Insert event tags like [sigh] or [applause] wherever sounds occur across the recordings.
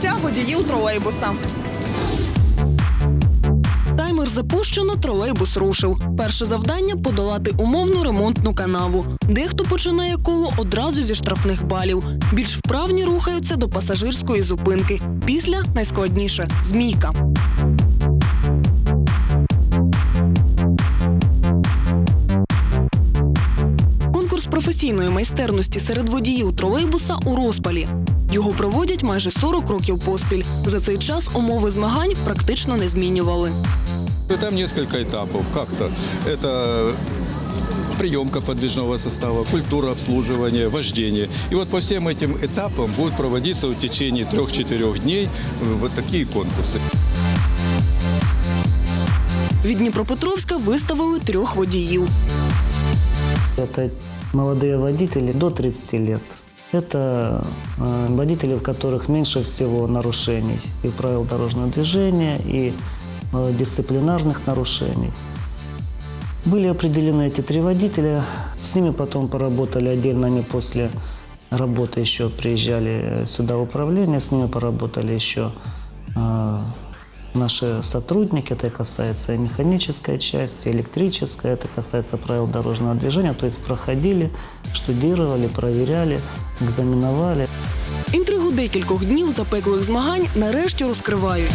життя водіїв тролейбуса. Таймер запущено, тролейбус рушив. Перше завдання подолати умовну ремонтну канаву. Дехто починає коло одразу зі штрафних балів. Більш вправні рухаються до пасажирської зупинки. Після найскладніше змійка. професійної майстерності серед водіїв тролейбуса у розпалі. Його проводять майже 40 років поспіль. За цей час умови змагань практично не змінювали. Ну, Там несколько этапов. Как-то это приемка подвижного состава, культура обслуживания, вождение. И вот по всем этим этапам будут проводиться в течение трех-четырех дней э, вот такие конкурсы. Від Дніпропетровська виставили трьох водіїв. Это молодые водители до 30 лет. Это э, водители, в которых меньше всего нарушений и правил дорожного движения, и э, дисциплинарных нарушений. Были определены эти три водителя. С ними потом поработали отдельно, они после работы еще приезжали э, сюда в управление, с ними поработали еще наши сотрудники, это касается и механической части, электрической, это касается правил дорожного движения, то есть проходили, штудировали, проверяли, экзаменовали. Інтригу декількох днів запеклих змагань нарешті розкривають.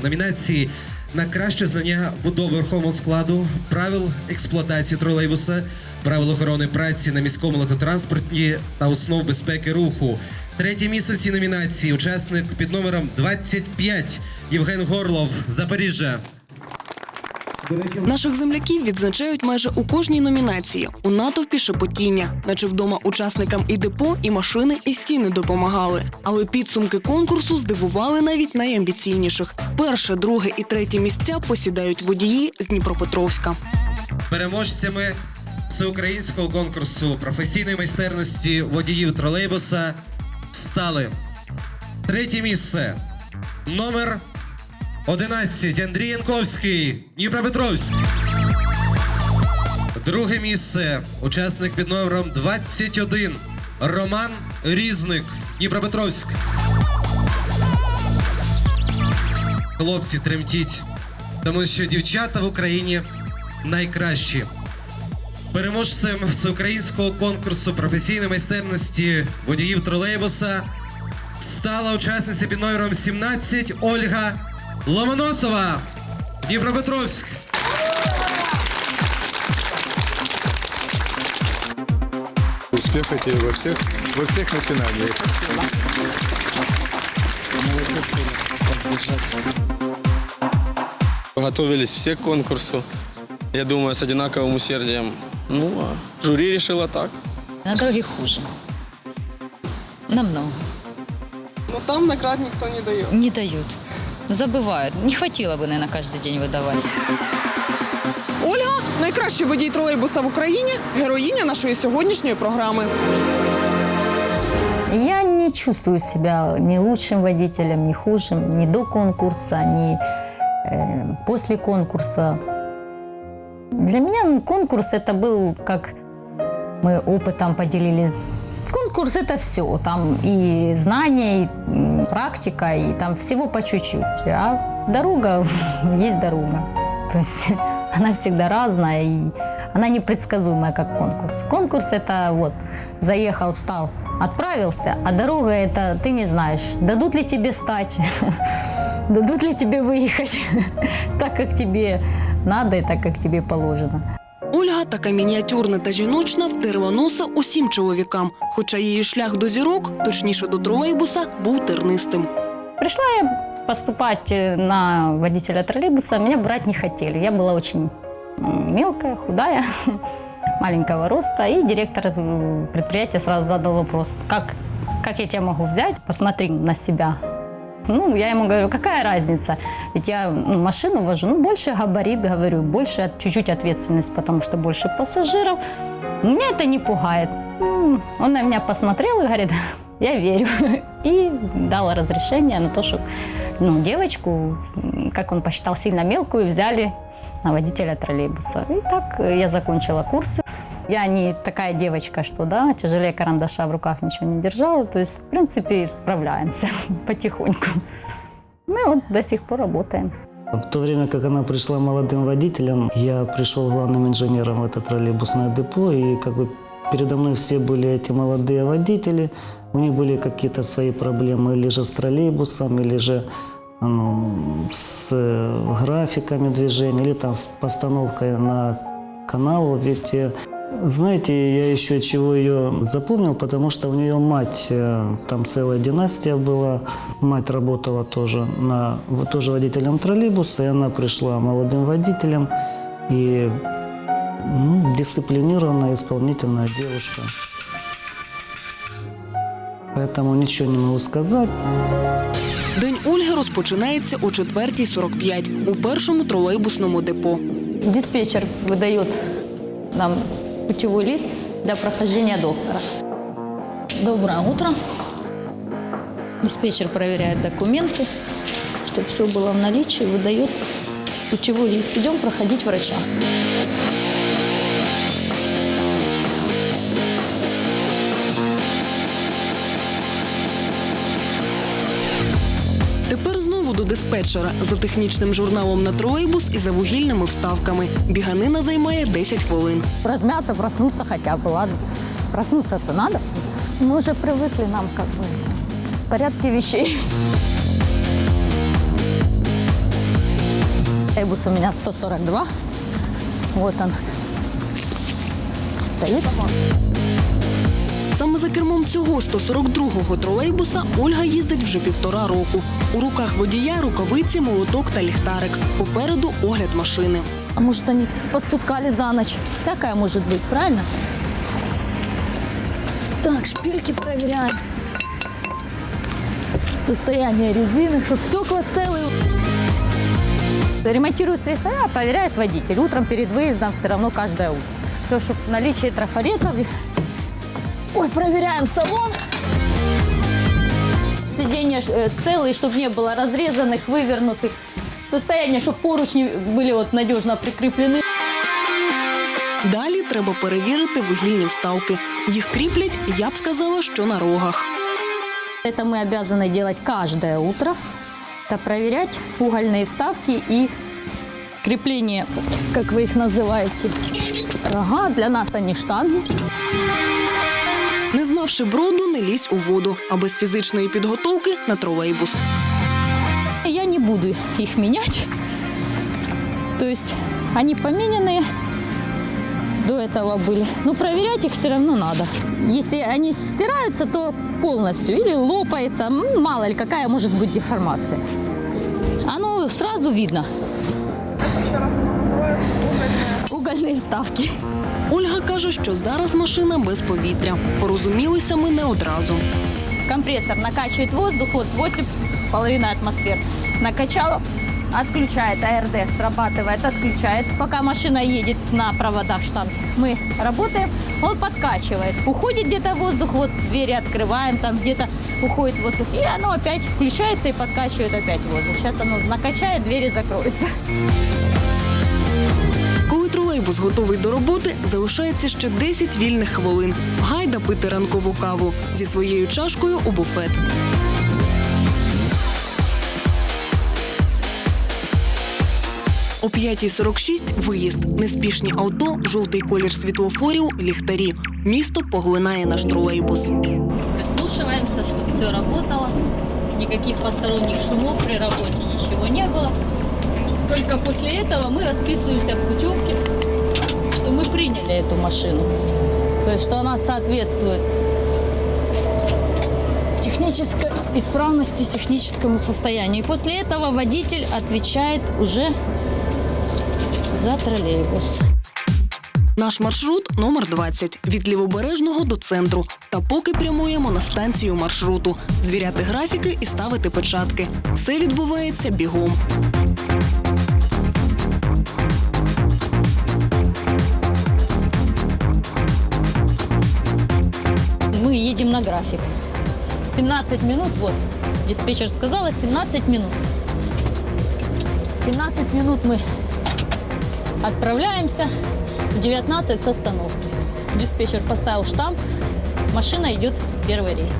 В номінації на краще знання будови верховного складу, правил експлуатації тролейбуса, правил охорони праці на міському легкотранспорті та основ безпеки руху. Третє місце в цій номінації учасник під номером 25 Євген Горлов, Запоріжжя. Наших земляків відзначають майже у кожній номінації. У натовпі шепотіння, наче вдома учасникам і депо, і машини, і стіни допомагали. Але підсумки конкурсу здивували навіть найамбіційніших. Перше, друге і третє місця посідають водії з Дніпропетровська. Переможцями всеукраїнського конкурсу професійної майстерності водіїв тролейбуса стали третє місце. Номер 11 Андрій Янковський, Дніпропетровськ. Друге місце. Учасник під номером 21 Роман Різник, Дніпропетровськ. Хлопці, тремтіть, тому що дівчата в Україні найкращі. Переможцем всеукраїнського конкурсу професійної майстерності водіїв тролейбуса стала учасниця під номером 17 Ольга Ломоносова, Дніпропетровськ. Успехов тебе во всех, во всех начинаниях. Готовились все к конкурсу. Я думаю, с одинаковым усердием. Ну, а жюри решило так. На дороге хуже. Намного. Ну там наград ніхто не дає. Не дают. Забывают. Не хватило бы, наверное, каждый день выдавать. Ольга найкращий водій тролейбуса в Україні, героїня нашої сьогоднішньої програми. Я не чувствую себя ни лучшим водителем, ни худшим, ни до конкурса, ни э, после конкурса. Для меня ну, конкурс это был как мы опытом поделились. Конкурс это все, там и знания, и м, практика, и там всего по чуть-чуть. А дорога [laughs] есть дорога. То есть [laughs] она всегда разная, и она непредсказуемая, как конкурс. Конкурс это вот, заехал, стал, отправился, а дорога это ты не знаешь, дадут ли тебе стать, [laughs] дадут ли тебе выехать [laughs] так, как тебе надо и так, как тебе положено. Ольга така мініатюрна та жіночна втерла носа усім чоловікам, хоча її шлях до зірок, точніше до тролейбуса, був тернистим. Пришла я поступать э, на водителя троллейбуса, меня брать не хотели. Я была очень м, мелкая, худая, [laughs] маленького роста. И директор предприятия сразу задал вопрос, как, как я тебя могу взять? Посмотри на себя. Ну, я ему говорю, какая разница? Ведь я ну, машину вожу, ну, больше габарит, говорю, больше чуть-чуть ответственность, потому что больше пассажиров. Меня это не пугает. М, Он на меня посмотрел и говорит, [laughs] я верю. [laughs] И дал разрешение на то, что ну, девочку, как он посчитал, сильно мелкую, взяли на водителя троллейбуса. И так э, я закончила курсы. Я не такая девочка, что да, тяжелее карандаша в руках ничего не держала. То есть, в принципе, справляемся [laughs] потихоньку. Ну и вот до сих пор работаем. В то время, как она пришла молодым водителем, я пришел главным инженером в это троллейбусное депо, и как бы передо мной все были эти молодые водители, у них были какие-то свои проблемы или же с троллейбусом, или же ну, с э, графиками движения, или там с постановкой на канал. Ведь, э, знаете, я еще чего ее запомнил, потому что у нее мать, э, там целая династия была, мать работала тоже, на, тоже водителем троллейбуса, и она пришла молодым водителем, и ну, дисциплинированная, исполнительная девушка. Поэтому ничего не могу сказать. День Ольги розпочинається о 4.45 у першому тролейбусному депо. Диспетчер выдает нам путевой лист для прохождения доктора. Доброе утро. Диспетчер проверяет документы, чтобы все было в наличии, выдает путевой лист. Идем проходить врача. диспетчера за технічним журналом на тролейбус і за вугільними вставками. Біганина займає 10 хвилин. Размяться, проснуться хотя бы, ладно. Проснуться-то надо. Мы уже привыкли нам как бы в порядке вещей. Эйбус у меня 142. Вот он. Стоит. Саме за кермом цього 142-го тролейбуса Ольга їздить вже півтора року. У руках водія рукавиці, молоток та ліхтарик. Попереду огляд машини. А может, они поспускали за ночь? Всякое может быть, правильно? Так, шпильки проверяем. Состояние резины, чтобы стекла целые. Ремонтируют средства, а проверяет водитель. Утром перед выездом все равно каждое утро. Все, чтобы наличие трафаретов. Ой, проверяем салон. Сиденья э, целые, чтобы не было разрезанных, вывернутых. Состояние, чтобы поручни были вот надежно прикреплены. Далі треба перевірити вугільні вставки. Їх кріплять, я б сказала, що на рогах. Это мы обязаны делать каждое утро. Это проверять угольные вставки и крепление, как вы их называете, рога. Для нас они штанги. Не знавши броду, не лізь у воду, а без фізичної підготовки на тролейбус. Я не буду их менять. То есть они помененные до этого были. Но проверять их все равно надо. Если они стираются, то полностью или лопается. м, Мало ли, какая может быть деформация. Оно сразу видно. Угольные вставки. Ольга каже, що зараз машина без повітря. Порозумілися ми не одразу. Компрессор накачивает воздух, вот 8,5 атмосфер. Накачала, отключает, АРД срабатывает, отключает. Пока машина едет на проводах штанг, мы работаем, он подкачивает. Уходит где-то воздух, вот двери открываем, там где-то уходит воздух, и оно опять включается и подкачивает опять воздух. Сейчас оно накачает, двери закроются. Тролейбус готовий до роботи, залишається ще 10 вільних хвилин. Гайда пити ранкову каву зі своєю чашкою у буфет. О 5.46 виїзд. Неспішні авто, жовтий колір світлофорів, ліхтарі. Місто поглинає наш тролейбус. Прислушиваемся, чтобы все работало. Никаких посторонних шумов при работе, ничего не было Только после этого мы расписываемся в путевке, что мы приняли эту машину. То есть, что она соответствует технической исправности, техническому состоянию. И после этого водитель отвечает уже за троллейбус. Наш маршрут номер 20 від лівобережного до центру. Та поки прямуємо на станцію маршруту, звіряти графіки і ставити печатки. Все відбувається бігом. График. 17 минут, вот, диспетчер сказала, 17 минут. 17 минут мы отправляемся, в 19 с остановки. Диспетчер поставил штамп, машина идет в первый рейс.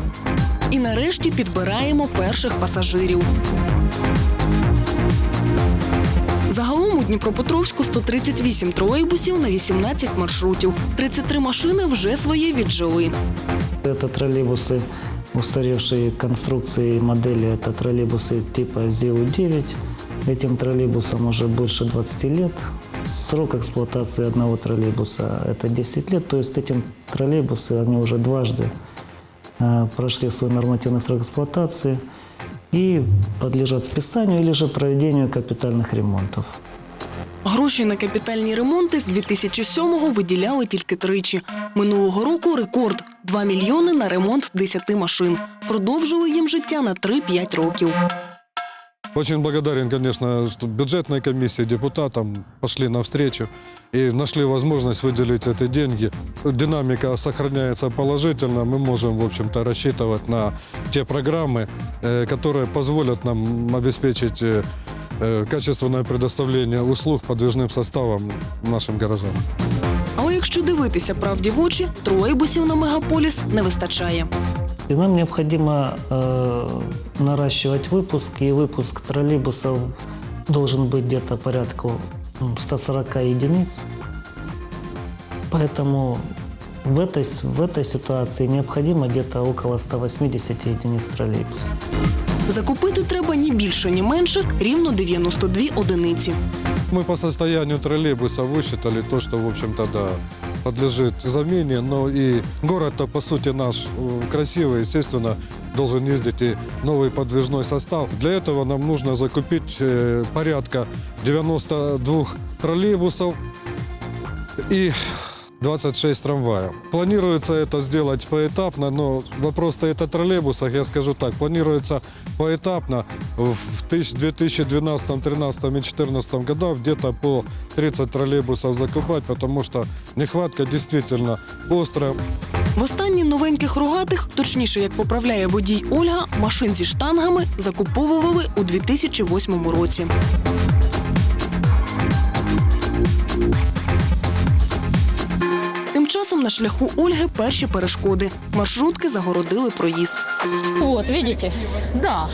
І нарешті підбираємо перших пасажирів. Загалом у Дніпропетровську 138 тролейбусів на 18 маршрутів. 33 машини вже своє віджили. Это троллейбусы устаревшей конструкции и модели. Это троллейбусы типа ЗИУ-9. Этим троллейбусам уже больше 20 лет. Срок эксплуатации одного троллейбуса – это 10 лет. То есть этим троллейбусы, они уже дважды э, прошли свой нормативный срок эксплуатации и подлежат списанию или же проведению капитальных ремонтов. Гроші на капітальні ремонти з 2007-го виділяли тільки тричі. Минулого року рекорд 2 мільйони на ремонт 10 машин. Продовжили їм життя на 3-5 років. Очень благодарен, конечно, что бюджетной комиссии, депутатам пошли навстречу и нашли возможность выделить эти деньги. Динамика сохраняется положительно. Мы можем, в общем-то, рассчитывать на те программы, э, которые позволят нам обеспечить э, э, качественное предоставление услуг подвижным составам нашим горожанам. Але якщо дивитися правді в очі, тролейбусів на мегаполіс не вистачає. И нам необходимо э, наращивать выпуск, и выпуск троллейбусов должен быть где-то порядку м, 140 единиц. Поэтому в этой, с- в этой ситуации необходимо где-то около 180 единиц троллейбусов. Закупити треба ні більше, ні менше рівно 92 одиниці. Мы по состоянию троллейбуса высчитали то, что, в общем-то, да, подлежит замене. Но и город-то, по сути, наш э, красивый, естественно, должен ездить и новый подвижной состав. Для этого нам нужно закупить э, порядка 92 троллейбусов и 26 трамваев. Планируется это сделать поэтапно, но вопрос стоит о троллейбусах, я скажу так, планируется поэтапно в 2012, 2013 и 2014 годах где-то по 30 троллейбусов закупать, потому что нехватка действительно острая. Востаннє новеньких рогатих, точніше, як поправляє водій Ольга, машин зі штангами закуповували у 2008 році. часом на шляху Ольги перші перешкоди. Маршрутки загородили проїзд. Вот, видите? Да.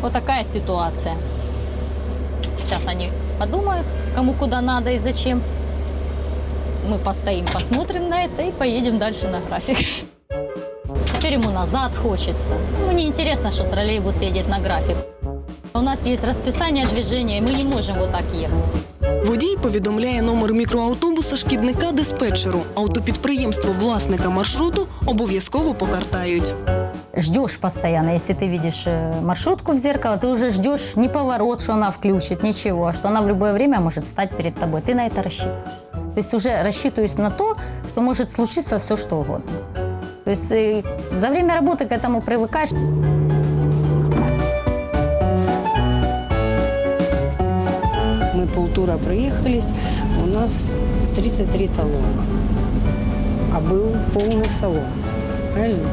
Вот такая ситуация. Сейчас они подумают, кому куда надо и зачем. Мы постоим, посмотрим на это и поедем дальше на график. Теперь ему назад хочется. Ну, не интересно, что троллейбус едет на график. У нас есть расписание движения, и мы не можем вот так ехать. Водій повідомляє номер мікроавтобуса шкідника диспетчеру. Автопідприємство власника маршруту обов'язково покартають. ждешь постоянно. Если ты видишь э, маршрутку в зеркало, ты уже ждешь не поворот, что она включит, ничего, а что она в любое время может стать перед тобой. Ты на это рассчитываешь. То есть уже рассчитываешь на то, что может случиться все что угодно. То есть э, за время работы к этому привыкаешь. полтура проехались, у нас 33 талона, а был полный салон. Правильно?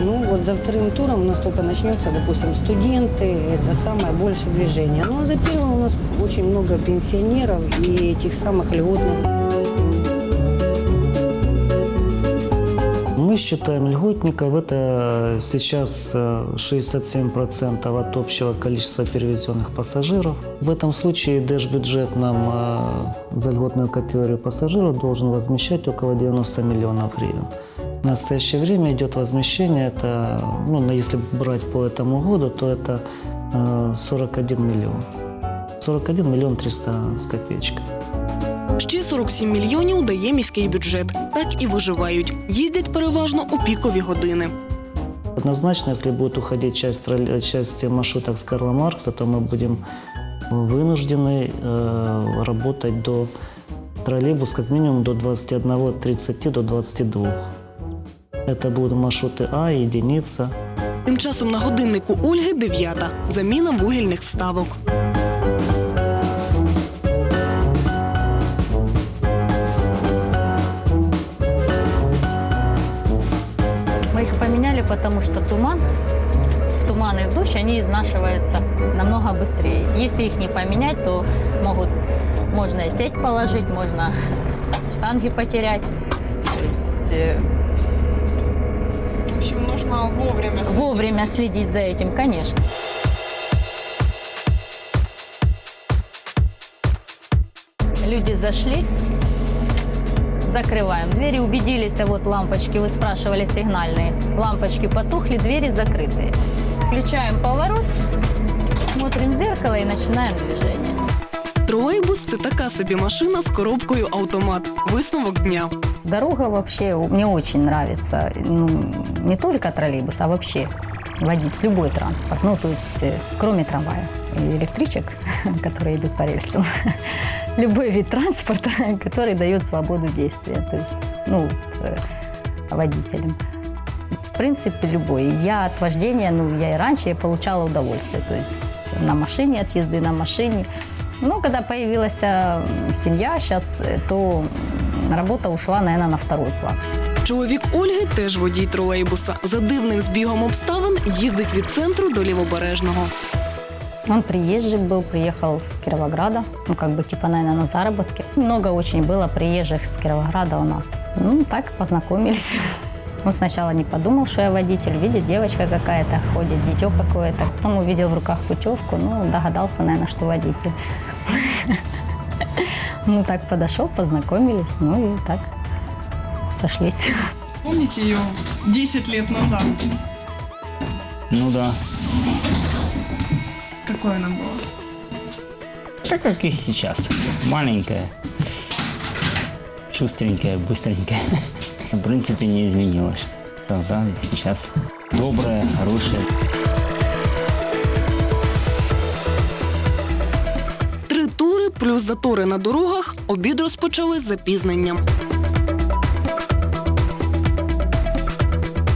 Ну вот за вторым туром у нас только начнется, допустим, студенты, это самое большее движение. Ну а за первым у нас очень много пенсионеров и этих самых льготных. Мы считаем льготников, это сейчас э, 67% от общего количества перевезенных пассажиров. В этом случае бюджет нам э, за льготную категорию пассажиров должен возмещать около 90 миллионов гривен. В настоящее время идет возмещение, это, ну, если брать по этому году, то это э, 41 миллион. 41 миллион 300 с копеечкой. Ще 47 мільйонів дає міський бюджет. Так і виживають. Їздять переважно у пікові години. Однозначно, если будет уходить часть, тролле- часть маршруток с Карла Маркса, то мы будем вынуждены э, работать до троллейбус как минимум до 21.30 до 22. Это будут маршруты А, единица. Тим часом на годиннику Ольги дев'ята. Заміна вугільних вставок. Поменяли, потому что туман, в туман и в дождь они изнашиваются намного быстрее. Если их не поменять, то могут, можно и сеть положить, можно [laughs] штанги потерять. э, В общем, нужно вовремя. вовремя следить за этим, конечно. Люди зашли, закрываем двери, убедились, а вот лампочки, вы спрашивали сигнальные, лампочки потухли, двери закрытые. Включаем поворот, смотрим в зеркало и начинаем движение. Тролейбус це така собі машина з коробкою автомат. Висновок дня. Дорога вообще мне очень нравится. Ну, не только троллейбус, а вообще водить любой транспорт. Ну, то есть, э, кроме трамвая и электричек, [laughs] которые идут по рельсам. [laughs] Любой вид транспорта, [laughs] который дает свободу действия. То есть, ну, э, водителям. В принципе, любой. Я от вождения, ну, я и раньше я получала удовольствие. То есть на машине, от езды на машине. Ну, когда появилась э, семья сейчас, то работа ушла, наверное, на второй план. Чоловік Ольги теж водій тролейбуса. За дивним збігом обставин їздить від центру до лівобережного. Он приезжий был, приехал с Кировограда, ну, как бы, типа, наверное, на заработки. Много очень было приезжих с Кировограда у нас. Ну, так познакомились. [laughs] Он сначала не подумал, что я водитель. Видит, девочка какая-то ходит, дитё какое-то. Потом увидел в руках путевку, ну, догадался, наверное, что водитель. [laughs] Ну, так подошел, познакомились, ну, и так сошлись. Помните ее 10 лет назад? Ну да. Какой она была? Так как и сейчас. Маленькая, шустренькая, быстренькая. В принципе, не изменилась. Тогда и сейчас. Добрая, хорошая. Три тури плюс затори на дорогах. Обід розпочали з запізненням.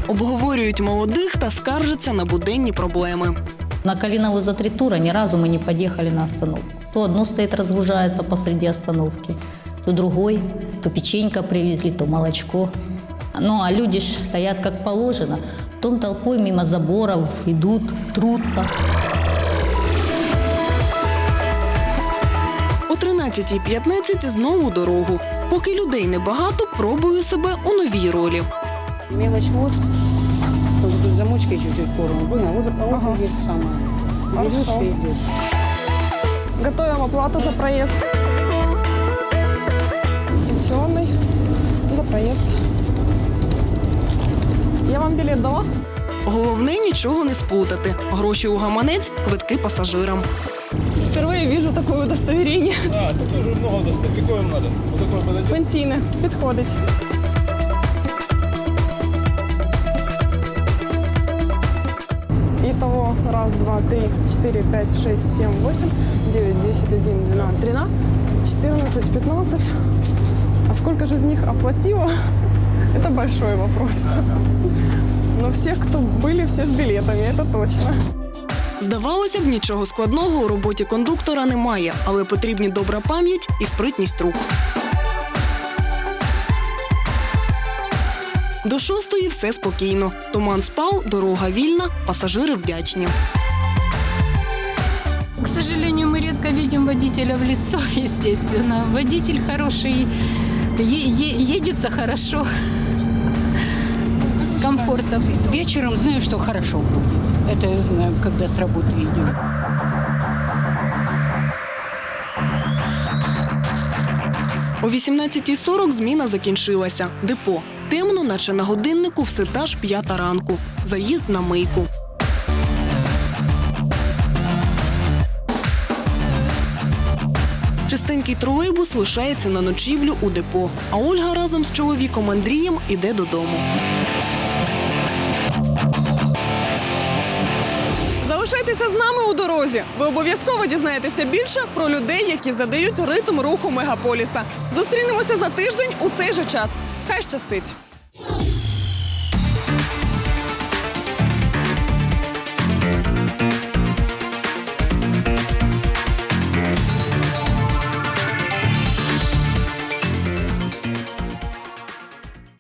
Обговорюють молодих та скаржаться на буденні проблеми. На Калинову за три тура ни разу мы не подъехали на остановку. То одно стоит, разгружается посреди остановки, то другой, то печенька привезли, то молочко. Ну, а люди ж стоят как положено. Потом толпой мимо заборов идут, трутся. О 13.15 знову дорогу. Поки людей небагато, пробую себе у новій ролі. Мелочь вот. Тоже тут замочки чуть-чуть порваны. Было, вот, а вот здесь самое. Берешь и идешь. Готовим оплату за проезд. Пенсионный за проезд. Я вам билет дала? Головне нічого не сплутати. Гроші у гаманець, квитки пасажирам. Впервые вижу такое удостоверение. А, тут уже много достаточно. Какое вам надо? Вот такое подойдет? Пенсійне. Підходить. раз, два, три, четыре, пять, шесть, семь, восемь, девять, десять, один, двенадцать, тринадцать, четырнадцать, пятнадцать. А сколько же из них оплатила? [laughs] Это большой вопрос. [laughs] Но всех, кто были, все с билетами, это точно. Здавалося б, нічого складного у роботі кондуктора немає, але потрібні добра пам'ять і спритність рук. До шостої все спокійно. Туман спав, дорога вільна, пасажири вдячні. К сожалению, мы редко видим водителя в лицо, [laughs] естественно. Водитель хороший, е- е- едется хорошо, с комфортом. Вечером знаю, что хорошо будет. Это я знаю, когда с работы идем. О 18.40 зміна закінчилася. Депо. Темно, наче на годиннику, все та ж п'ята ранку. Заїзд на мийку. Чистенький тролейбус лишається на ночівлю у депо. А Ольга разом з чоловіком Андрієм іде додому. Залишайтеся з нами у дорозі. Ви обов'язково дізнаєтеся більше про людей, які задають ритм руху мегаполіса. Зустрінемося за тиждень у цей же час. Хай щастить!